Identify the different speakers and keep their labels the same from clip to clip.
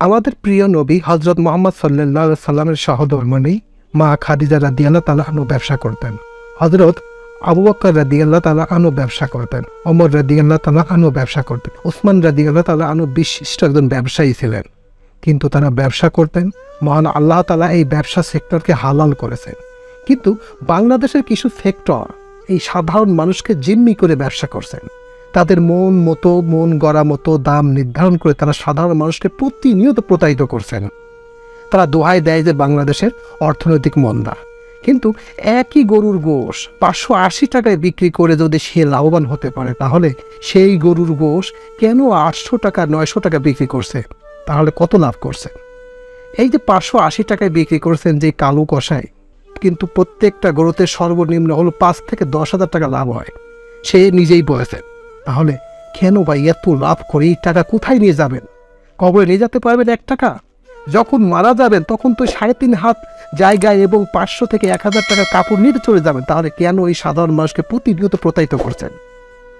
Speaker 1: আমাদের প্রিয় নবী হজরত মোহাম্মদ সাল্লাহ সাল্লামের সহধর্মণী মা খাদিজা রাদিয়াল্লাহ তালা আনু ব্যবসা করতেন। হজরত আবু বকর রাদিয়াল্লাহ তালা আনু ব্যবসা করতেন। ওমর রাদিয়াল্লাহ তালা আনু ব্যবসা করতেন। ওসমান রাদিয়াল্লাহ তালা আনু বিশিষ্ট একজন ব্যবসায়ী ছিলেন। কিন্তু তারা ব্যবসা করতেন। মহান আল্লাহ তালা এই ব্যবসা সেক্টরকে হালাল করেছেন। কিন্তু বাংলাদেশের কিছু সেক্টর এই সাধারণ মানুষকে জিম্মি করে ব্যবসা করছেন। তাদের মন মতো, মন গড়া মতো, দাম নির্ধারণ করে তারা সাধারণ মানুষকে প্রতিনিয়ত প্রতারিত করছেন। তারা দোহাই দেয় যে বাংলাদেশের অর্থনৈতিক মন্দা। কিন্তু একই গরুর গোশ পাঁচশো আশি টাকায় বিক্রি করে যদি সে লাভবান হতে পারে, তাহলে সেই গরুর গোশ কেন আটশো টাকা, নয়শো টাকা বিক্রি করছে? তাহলে কত লাভ করছে? এই যে পাঁচশো আশি টাকায় বিক্রি করছেন যে কালো কষায় কিন্তু প্রত্যেকটা গরুতে সর্বনিম্ন হলো পাঁচ থেকে দশ হাজার টাকা লাভ হয়। সে নিজেই বলেছেন। তাহলে কেন ভাই এত লাভ করে এই টাকা কোথায় নিয়ে যাবেন? কবরে নিয়ে যেতে পারবেন এক টাকা। যখন মারা যাবেন, তখন তো সাড়ে তিন হাত জায়গায় এবং পাঁচশো থেকে এক হাজার টাকা কাপড় নিতে চলে যাবেন। তাহলে কেন এই সাধারণ মানুষকে প্রতিনিয়ত প্রতারিত করছেন?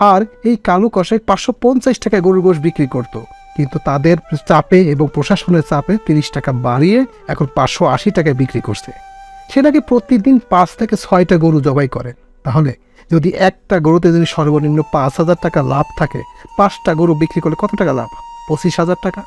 Speaker 1: আর এই কালো কষাই পাঁচশো পঞ্চাশ টাকায় গরুর গোশ বিক্রি করতো। কিন্তু তাদের চাপে এবং প্রশাসনের চাপে তিরিশ টাকা বাড়িয়ে এখন পাঁচশো আশি টাকায় বিক্রি করছে। সেটাকে প্রতিদিন পাঁচ থেকে ছয়টা গরু জবাই করে। তাহলে যদি একটা গরুতে যদি সর্বনিম্ন পাঁচ হাজার টাকা লাভ থাকে, পাঁচটা গরু বিক্রি করলে কত টাকা লাভ? পঁচিশ হাজার টাকা?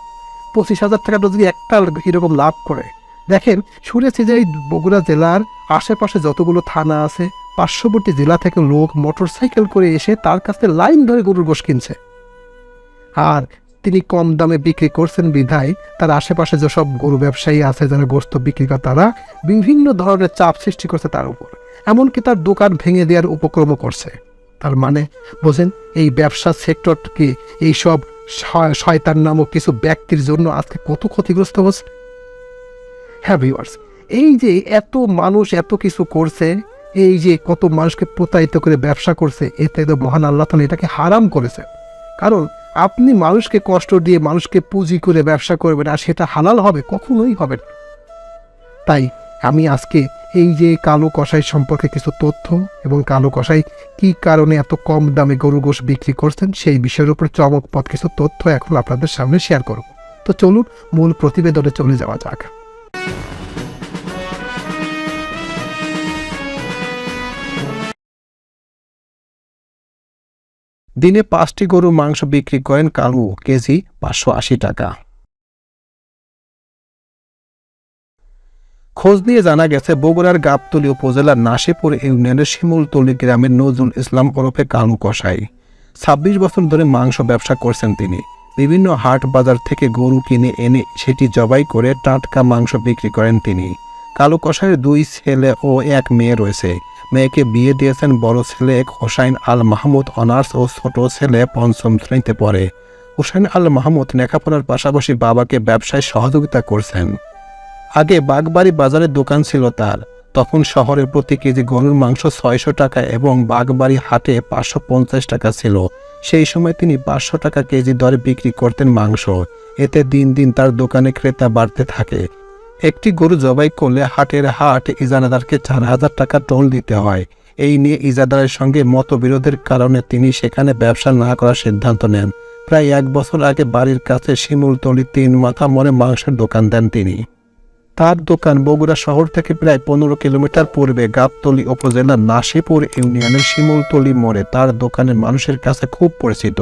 Speaker 1: পঁচিশ হাজার টাকাটা যদি একটা এরকম লাভ করে, দেখেন, শুনেছি যে এই বগুড়া জেলার আশেপাশে যতগুলো থানা আছে, পার্শ্ববর্তী জেলা থেকে লোক মোটর সাইকেল করে এসে তার কাছে লাইন ধরে গরুর গোশ কিনছে। আর তিনি কম দামে বিক্রি করছেন বিধায় তার আশেপাশে যেসব গরু ব্যবসায়ী আছে, যারা গোস্ত বিক্রি করে, তারা বিভিন্ন ধরনের চাপ সৃষ্টি করছে তার উপর। এমনকি তার দোকান ভেঙে দেওয়ার উপক্রমও করছে। তার মানে বোঝেন, এই ব্যবসা সেক্টরকে এইসব শয়- শয়তান নামক কিছু ব্যক্তির জন্য আজকে কত ক্ষতিগ্রস্ত হচ্ছে? হ্যাঁ ভিউয়ার্স এই যে এত মানুষ এত কিছু করছে, এই যে কত মানুষকে প্রতারিত করে ব্যবসা করছে, এতে তো মহান আল্লাহ তালা এটাকে হারাম করেছে। কারণ, আপনি মানুষকে কষ্ট দিয়ে মানুষকে পুঁজি করে ব্যবসা করবেন আর সেটা হালাল হবে, কখনোই হবে না। তাই আমি আজকে এই যে কালো কষাই সম্পর্কে কিছু তথ্য এবং কালো কষাই কি কারণে এত কম দামে গরু গোশ বিক্রি করছেন, সেই বিষয়ের উপর চমকপথ কিছু তথ্য এখন আপনাদের সামনে শেয়ার করব। তো চলুন মূল প্রতিবেদনে চলে যাওয়া যাক। দিনে পাঁচটি গরু মাংস বিক্রি করেন কালু, কেজি পাঁচশো আশি টাকা। খোঁজ নিয়ে জানা গেছে, বগুড়ার গাবতলী উপজেলার নাসিপুর ইউনিয়নের শিমুলতলী গ্রামের নজরুল ইসলাম ওরফে কালু কসাই। ছাব্বিশ বছর ধরে মাংস ব্যবসা করছেন তিনি। বিভিন্ন হাট বাজার থেকে গরু কিনে এনে সেটি জবাই করে টাটকা মাংস বিক্রি করেন তিনি। কালু কসাইয়ের দুই ছেলে ও এক মেয়ে রয়েছে। মেয়েকে বিয়ে দিয়েছেন বড় ছেলে হোসাইন আল মাহমুদ, অনার্স ও ছোট ছেলে পঞ্চম শ্রেণীতে পড়ে। হোসাইন আল মাহমুদ লেখাপড়ার পাশাপাশি বাবাকে ব্যবসায় সহযোগিতা করছেন। আগে বাগবাড়ি বাজারে দোকান ছিল তার। তখন শহরে প্রতি কেজি গরুর মাংস ছয়শো টাকা এবং বাগবাড়ি হাটে পাঁচশো পঞ্চাশ টাকা ছিল। সেই সময় তিনি পাঁচশো টাকা কেজি দরে বিক্রি করতেন মাংস। এতে দিন দিন তার দোকানে ক্রেতা বাড়তে থাকে। একটি গরু জবাই করলে হাটের হাট ইজানাদারকে চার হাজার টাকা টোল দিতে হয়। এই নিয়ে ইজাদারের সঙ্গে মতবিরোধের কারণে তিনি সেখানে ব্যবসা না করার সিদ্ধান্ত নেন। প্রায় এক বছর আগে বাড়ির কাছে শিমুলতলি তিন মাথা মরে মাংসের দোকান দেন তিনি। তার দোকান বগুড়া শহর থেকে প্রায় পনেরো কিলোমিটার পূর্বে গাবতলি উপজেলার নাসিপুর ইউনিয়নের শিমুলতলি মোড়ে তার দোকানের মানুষের কাছে খুব পরিচিত।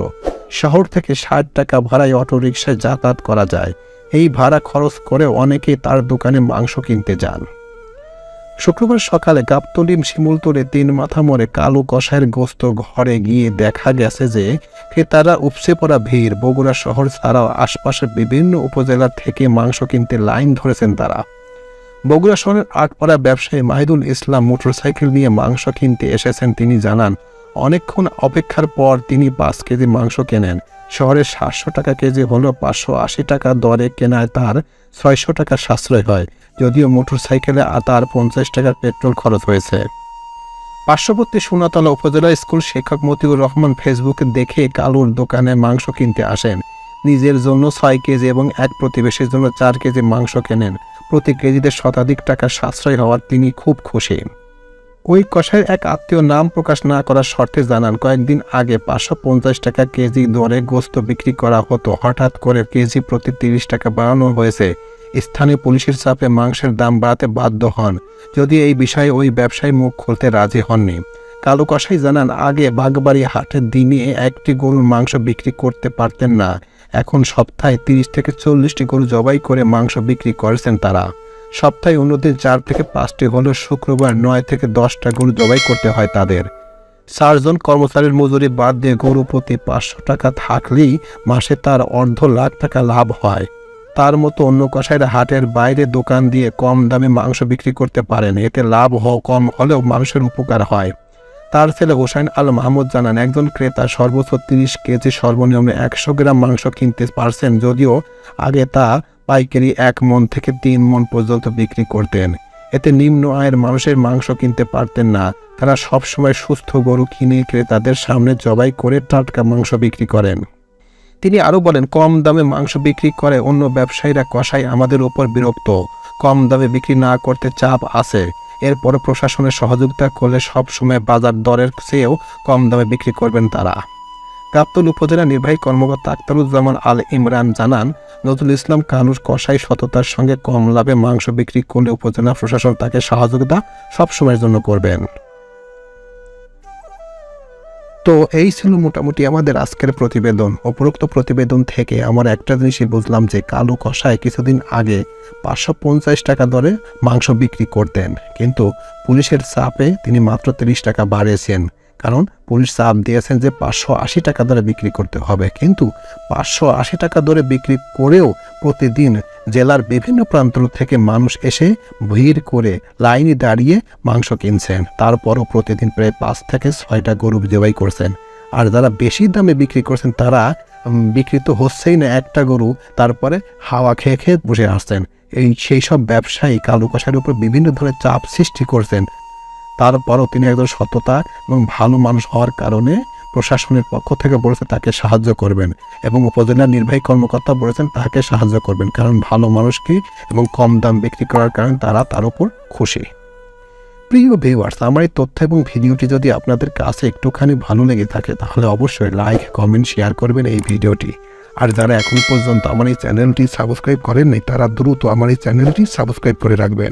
Speaker 1: শহর থেকে ষাট টাকা ভাড়ায় অটোরিকশায় যাতায়াত করা যায়। এই ভাড়া খরচ করে অনেকেই তার দোকানে মাংস কিনতে যান। শুক্রবার সকালে গাবতলিম শিমুলতলে তিন মাথা মোড়ে কালো কষায়ের গোস্ত ঘরে গিয়ে দেখা গেছে যে ক্রেতারা উপসে পড়া ভিড়। বগুড়া শহর ছাড়াও আশপাশের বিভিন্ন উপজেলা থেকে মাংস কিনতে লাইন ধরেছেন তারা। বগুড়া শহরের আটপাড়া ব্যবসায়ী মাহিদুল ইসলাম মোটরসাইকেল নিয়ে মাংস কিনতে এসেছেন, তিনি জানান, অনেকক্ষণ অপেক্ষার পর তিনি পাঁচ কেজি মাংস কেনেন। শহরে সাতশো টাকা কেজি হলেও পাঁচশো আশি টাকা দরে কেনায় তার ছয়শো টাকা সাশ্রয় হয়। যদিও মোটরসাইকেলে তার পঞ্চাশ টাকার পেট্রোল খরচ হয়েছে। পার্শ্ববর্তী সোনাতলা উপজেলা স্কুল শিক্ষক মতিউর রহমান ফেসবুকে দেখে কালুর দোকানে মাংস কিনতে আসেন। নিজের জন্য ছয় কেজি এবং এক প্রতিবেশীর জন্য চার কেজি মাংস কেনেন। প্রতি কেজিতে শতাধিক টাকা সাশ্রয় হওয়ার তিনি খুব খুশি।
Speaker 2: ওই কষাইয়ের এক আত্মীয় নাম প্রকাশ না করার শর্তে জানান। কয়েকদিন আগে পাঁচশো পঞ্চাশ টাকা কেজি দরে গোস্ত বিক্রি করা হতো। হঠাৎ করে কেজি প্রতি তিরিশ টাকা বাড়ানো হয়েছে। স্থানীয় পুলিশের চাপে মাংসের দাম বাড়াতে বাধ্য হন। যদি এই বিষয়ে ওই ব্যবসায়ী মুখ খুলতে রাজি হননি। কালু কষাই জানান, আগে বাগবাড়ি হাটের দিনে একটি গরুর মাংস বিক্রি করতে পারতেন না। এখন সপ্তাহে তিরিশ থেকে চল্লিশটি গরু জবাই করে মাংস বিক্রি করেছেন তারা। সপ্তাহে উন্নতি চার থেকে পাঁচটি হলেও শুক্রবার নয় থেকে দশটা গরু জবাই করতে হয় তাদের। চারজন কর্মচারীর মজুরি বাদ দিয়ে গরু প্রতি পাঁচশো টাকা থাকলেই মাসে তার অর্ধ লাখ টাকা লাভ হয়। তার মতো অন্য কষাইরা হাটের বাইরে দোকান দিয়ে কম দামে মাংস বিক্রি করতে পারেন। এতে লাভ কম হলেও মানুষের উপকার হয়। তার ছেলে হোসাইন আল মাহমুদ জানান, একজন ক্রেতা সর্বোচ্চ তিরিশ কেজি সর্বনিম্ন একশো গ্রাম মাংস কিনতে পারছেন, যদিও আগে তা পাইকারি এক মন থেকে তিন মন পর্যন্ত বিক্রি করতেন। এতে নিম্ন আয়ের মানুষের মাংস কিনতে পারতেন না। তারা সবসময় সুস্থ গরু কিনে ক্রেতাদের সামনে জবাই করে টাটকা মাংস বিক্রি করেন। তিনি আরও বলেন, কম দামে মাংস বিক্রি করে অন্য ব্যবসায়ীরা কষাই আমাদের উপর বিরক্ত। কম দামে বিক্রি না করতে চাপ আছে। এরপরে প্রশাসনের সহযোগিতা করলে সবসময় বাজার দরের চেয়েও কম দামে বিক্রি করবেন তারা। গাবতল উপজেলা নির্বাহী কর্মকর্তা আক্তারুজ্জামান আল ইমরান জানান, নজরুল ইসলাম কানুর কষাই সততার সঙ্গে কম লাভে মাংস বিক্রি করলে উপজেলা প্রশাসন তাকে সহযোগিতা সবসময়ের জন্য করবেন। তো এই ছিল মোটামুটি আমাদের আজকের প্রতিবেদন। উপরোক্ত প্রতিবেদন থেকে আমার একটা জিনিসই বুঝলাম যে কালু কষায় কিছুদিন আগে পাঁচশো পঞ্চাশ টাকা দরে মাংস বিক্রি করতেন। কিন্তু পুলিশের চাপে তিনি মাত্র তিরিশ টাকা বাড়িয়েছেন। কারণ পুলিশ চাপ দিয়েছেন যে পাঁচশো আশি টাকা দরে বিক্রি করতে হবে। কিন্তু পাঁচশো আশি টাকা দরে বিক্রি করেও প্রতিদিন জেলার বিভিন্ন প্রান্ত থেকে মানুষ এসে ভিড় করে লাইনে দাঁড়িয়ে মাংস কিনছেন। তারপরও প্রতিদিন প্রায় পাঁচ থেকে ছয়টা গরু জবাই করছেন। আর যারা বেশি দামে বিক্রি করছেন, তারা বিক্রি তো হচ্ছেই না একটা গরু, তারপরে হাওয়া খেয়ে খেয়ে বসে আসছেন। এই সেই সব ব্যবসায়ী কালু কষার উপর বিভিন্ন ধরনের চাপ সৃষ্টি করছেন। তারপরও তিনি একজন সততা এবং ভালো মানুষ হওয়ার কারণে প্রশাসনের পক্ষ থেকে বলেছে তাকে সাহায্য করবেন এবং উপজেলা নির্বাহী কর্মকর্তা বলেছেন তাকে সাহায্য করবেন, কারণ ভালো মানুষকে এবং কম দাম বিক্রি করার কারণে তারা তার উপর খুশি। প্রিয় ভিউয়ার্স আমার এই তথ্য এবং ভিডিওটি যদি আপনাদের কাছে একটুখানি ভালো লেগে থাকে, তাহলে অবশ্যই লাইক কমেন্ট শেয়ার করবেন এই ভিডিওটি। আর যারা এখন পর্যন্ত আমার এই চ্যানেলটি সাবস্ক্রাইব করেননি, তারা দ্রুত আমার এই চ্যানেলটি সাবস্ক্রাইব করে রাখবেন।